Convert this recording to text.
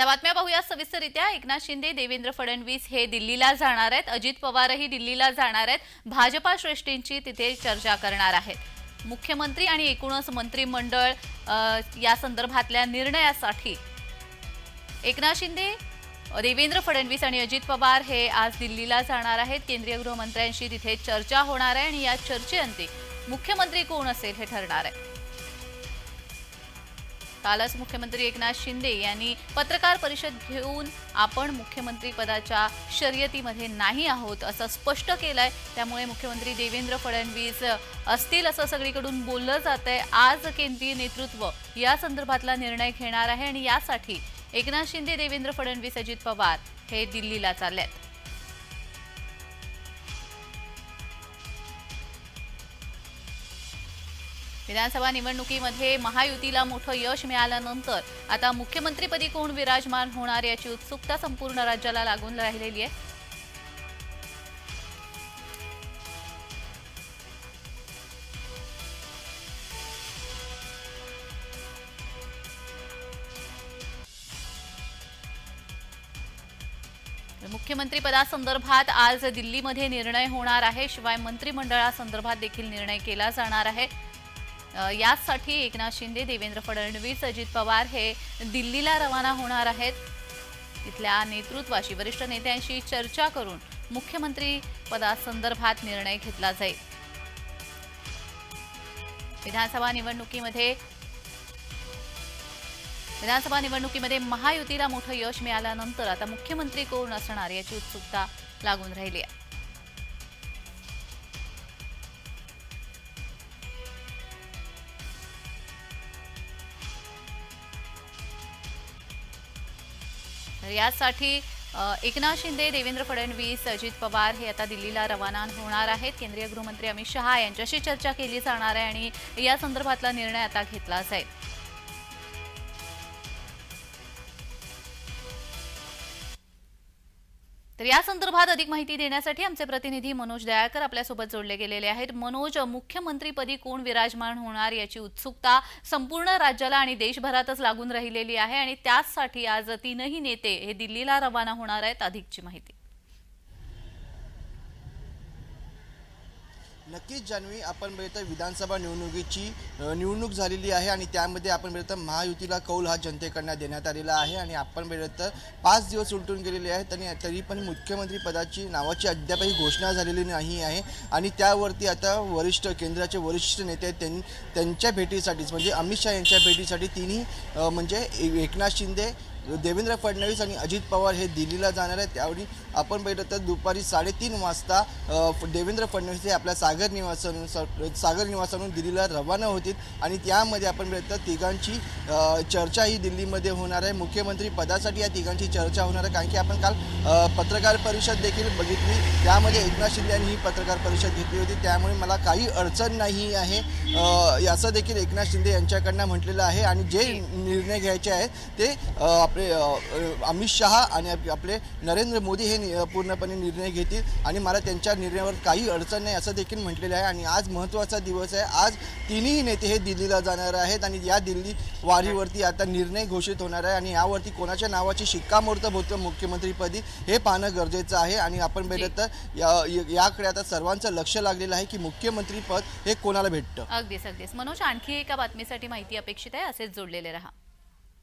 आता बातम्या पाहूया सविस्तरित्या एकनाथ शिंदे देवेंद्र फडणवीस हे दिल्लीला जाणार आहेत. अजित पवारही दिल्लीला जाणार आहेत. भाजपा श्रेष्ठींची तिथे चर्चा करणार आहेत. मुख्यमंत्री आणि एकूणच मंत्रिमंडळ या संदर्भातल्या निर्णयासाठी एकनाथ शिंदे देवेंद्र फडणवीस आणि अजित पवार हे आज दिल्लीला जाणार आहेत. केंद्रीय गृहमंत्र्यांशी तिथे चर्चा होणार आहे आणि या चर्चेअंती मुख्यमंत्री कोण असेल हे ठरणार आहे. कालच मुख्यमंत्री एकनाथ शिंदे यांनी पत्रकार परिषद घेऊन आपण मुख्यमंत्री पदाच्या शर्यतीमध्ये नाही आहोत असं स्पष्ट केलंय. त्यामुळे मुख्यमंत्री देवेंद्र फडणवीस असतील असं सगळीकडून बोललं जात आहे आज केंद्रीय नेतृत्व या संदर्भातला निर्णय घेणार आहे आणि यासाठी एकनाथ शिंदे देवेंद्र फडणवीस अजित पवार हे दिल्लीला चालले आहेत विधानसभा निवडणुकीमध्ये महायुतीला मोठं यश मिळाल्यानंतर आता मुख्यमंत्रीपदी कोण विराजमान होणार याची उत्सुकता संपूर्ण राज्याला लागून राहिलेली आहे. मुख्यमंत्री पदासंदर्भात आज दिल्लीमध्ये निर्णय होणार आहे. शिवाय मंत्रिमंडळासंदर्भात देखील निर्णय केला जाणार आहे. याचसाठी यासाठी एकनाथ शिंदे देवेंद्र फडणवीस अजित पवार हे दिल्लीला रवाना होणार आहेत. तिथल्या नेतृत्वाशी वरिष्ठ नेत्यांशी चर्चा करून मुख्यमंत्री पदासंदर्भात निर्णय घेतला जाईल. विधानसभा निवडणुकीमध्ये विधानसभा निवडणुकीमध्ये महायुतीला मोठं यश मिळाल्यानंतर आता मुख्यमंत्री कोण असणार याची उत्सुकता लागून राहिली आहे. तर यासाठी एकनाथ शिंदे देवेंद्र फडणवीस अजित पवार हे आता दिल्लीला रवाना होणार आहेत. केंद्रीय गृहमंत्री अमित शहा यांच्याशी चर्चा केली जाणार आहे आणि या संदर्भातला निर्णय आता घेतला जाईल तर या संदर्भात अधिक माहिती देण्यासाठी आमचे प्रतिनिधी मनोज दयाळकर आपल्यासोबत जोडले गेलेले आहेत. मनोज मुख्यमंत्रीपदी कोण विराजमान होणार याची उत्सुकता संपूर्ण राज्याला आणि देशभरातच लागून राहिलेली आहे आणि त्याचसाठी आज तीनही नेते हे दिल्लीला रवाना होणार आहेत अधिकची माहिती. नक्कीच जान्हवी आपण बघितलं विधानसभा निवडणुकीची निवडणूक झालेली आहे आणि त्यामध्ये आपण बघितलं महायुतीला कौल हा जनतेकडनं देण्यात आलेला आहे आणि आपण बघितलं पाच दिवस उलटून गेलेले आहेत आणि तरी पण मुख्यमंत्री पदाची नावाची अद्यापही घोषणा झालेली नाही आहे. आणि त्यावरती आता वरिष्ठ केंद्राचे वरिष्ठ नेते आहेत, त्यां त्यांच्या भेटीसाठीच म्हणजे अमित शहा यांच्या भेटीसाठी तिन्ही म्हणजे एकनाथ शिंदे देवेंद्र फडणवीस आणि अजित पवार हे दिल्लीला जाणार आहेत. त्यावेळी आपण बघितलं तर दुपारी साडेतीन वाजता देवेंद्र फडणवीस हे आपल्या सागर निवासातून सागर निवासातून दिल्लीला रवाना होतील. आणि त्यामध्ये आपण बघितलं तर तिघांची चर्चा ही दिल्लीमध्ये होणार आहे. मुख्यमंत्री पदासाठी या तिघांची चर्चा होणार आहे. कारण की आपण काल पत्रकार परिषद देखील बघितली. त्यामध्ये एकनाथ शिंदे यांनी ही पत्रकार परिषद घेतली होती. त्यामुळे मला काही अडचण नाही आहे. याचं देखील एकनाथ शिंदे यांच्याकडनं म्हटलेलं आहे. आणि जे निर्णय घ्यायचे आहेत ते आपले अमित शहा आणि आप- आपले नरेंद्र मोदी हे पूर्णपणे निर्णय घेतील आणि मला त्यांच्या निर्णयावर काही अडचण नाही असं देखील म्हटलेलं आहे. आणि आज महत्त्वाचा दिवस आहे. आज तिन्ही नेते हे दिल्लीला जाणार आहेत आणि या दिल्ली वारीवरती आता निर्णय घोषित होणार आहे. आणि यावरती कोणाच्या नावाची शिक्कामोर्तब होतं मुख्यमंत्रीपदी हे पाहणं गरजेचं आहे. आणि आपण बघितलं तर या- याकडे आता सर्वांचं लक्ष लागलेलं आहे की मुख्यमंत्रीपद हे कोणाला भेटतं? अगदीच अगदीच. मनोज आणखी एका बातमीसाठी माहिती अपेक्षित आहे. असेच जोडलेले रहा.